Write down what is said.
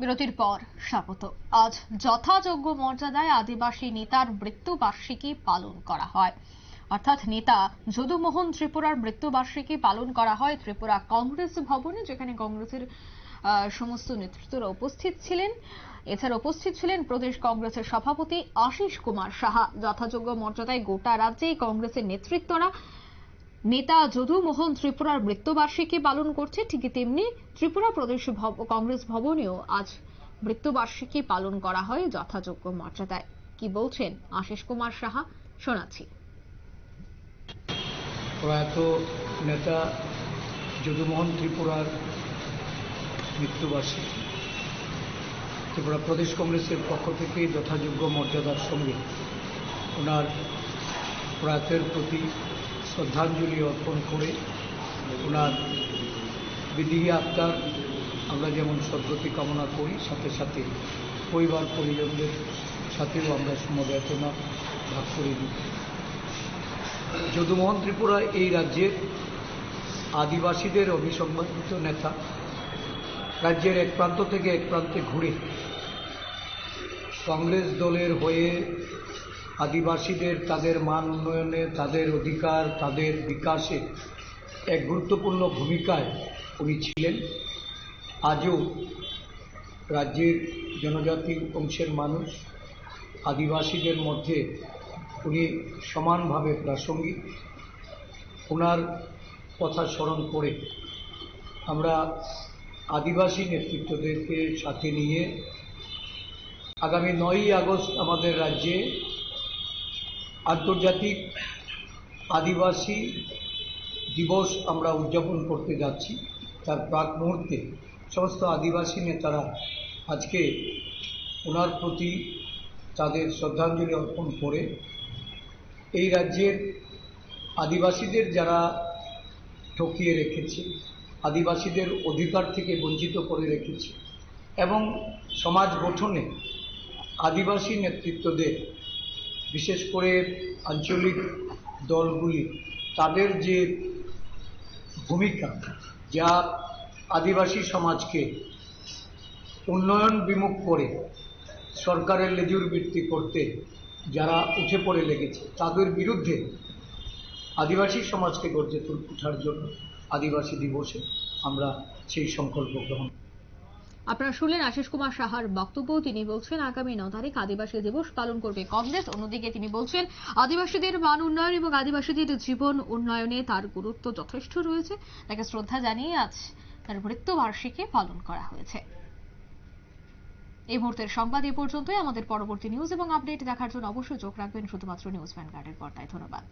বিরতির পর স্বাগত। আজ যথাযোগ্য মর্যাদায় আদিবাসী নেতার মৃত্যুবার্ষিকী পালন করা হয়। অর্থাৎ নেতা যদুমোহন ত্রিপুরার মৃত্যুবার্ষিকী পালন করা হয় ত্রিপুরা কংগ্রেস ভবনে, যেখানে কংগ্রেসের সমস্ত নেতৃত্বরা উপস্থিত ছিলেন। এছাড়া উপস্থিত ছিলেন প্রদেশ কংগ্রেসের সভাপতি আশিস কুমার সাহা। যথাযোগ্য মর্যাদায় গোটা রাজ্যেই কংগ্রেসের নেতৃত্বরা নেতা যদুমোহন ত্রিপুরার মৃত্যুবার্ষিকী পালন করছে, ঠিক তেমনি ত্রিপুরা প্রদেশ কংগ্রেস ভবনেও আজ মৃত্যুবার্ষিকী পালন করা হয় যথাযোগ্য মর্যাদায়। কি বলছেন আশিস কুমার সাহা? শোনাচ্ছি। প্রয়াত নেতা যদুমোহন ত্রিপুরার মৃত্যুবার্ষিকী। ত্রিপুরা প্রদেশ কংগ্রেসের পক্ষ থেকে যথাযোগ্য মর্যাদার সঙ্গে ওনার প্রয়াতের প্রতি শ্রদ্ধাঞ্জলি অর্পণ করে ওনার বিদেহী আত্মার আমরা যেমন সদ্গতি কামনা করি, সাথে সাথে পরিবার, পরিজনদের সাথেও আমরা সমবেদনা ভাগ করে দিই। যদুমোহন ত্রিপুরা এই রাজ্যের আদিবাসীদের অভিসংবাদিত নেতা, রাজ্যের এক প্রান্ত থেকে এক প্রান্তে ঘুরে, কংগ্রেস দলের হয়ে আদিবাসীদের তাদের মান উন্নয়নে, তাদের অধিকার, তাদের বিকাশে এক গুরুত্বপূর্ণ ভূমিকায় উনি ছিলেন। আজও রাজ্যের জনজাতি অংশের মানুষ, আদিবাসীদের মধ্যে উনি সমানভাবে প্রাসঙ্গিক। ওনার কথা স্মরণ করে আমরা আদিবাসী নেতৃত্বদেরকে সাথে নিয়ে আগামী নয়ই আগস্ট আমাদের রাজ্যে আন্তর্জাতিক আদিবাসী দিবস আমরা উদযাপন করতে যাচ্ছি। তার প্রাক মুহূর্তে সমস্ত আদিবাসী নেতারা আজকে ওনার প্রতি তাদের শ্রদ্ধাঞ্জলি অর্পণ করে এই রাজ্যের আদিবাসীদের যারা ঠকিয়ে রেখেছে, আদিবাসীদের অধিকার থেকে বঞ্চিত করে রেখেছে এবং সমাজ গঠনে আদিবাসী নেতৃত্বদের বিশেষ করে আঞ্চলিক দলগুলি, তাদের যে ভূমিকা, যা আদিবাসী সমাজকে উন্নয়ন বিমুখ করে সরকারের লেজুর বৃত্তি করতে যারা উঠে পড়ে লেগেছে, তাদের বিরুদ্ধে আদিবাসী সমাজকে তুল- ওঠার জন্য আদিবাসী দিবসে আমরা সেই সংকল্প গ্রহণ আপনারা শুনলেন আশিস কুমার সাহার বক্তব্য। তিনি বলছেন, আগামী ন তারিখ আদিবাসী দিবস পালন করবে কংগ্রেস। অন্যদিকে তিনি বলছেন, আদিবাসীদের মান উন্নয়ন এবং আদিবাসীদের জীবন উন্নয়নে তার গুরুত্ব যথেষ্ট রয়েছে। তাকে শ্রদ্ধা জানিয়ে আজ তার মৃত্যুবার্ষিকী পালন করা হয়েছে। এই মুহূর্তের সংবাদ এ পর্যন্তই। আমাদের পরবর্তী নিউজ এবং আপডেট দেখার জন্য অবশ্যই চোখ রাখবেন শুধুমাত্র নিউজ ভ্যানগার্ডের পর্দায়। ধন্যবাদ।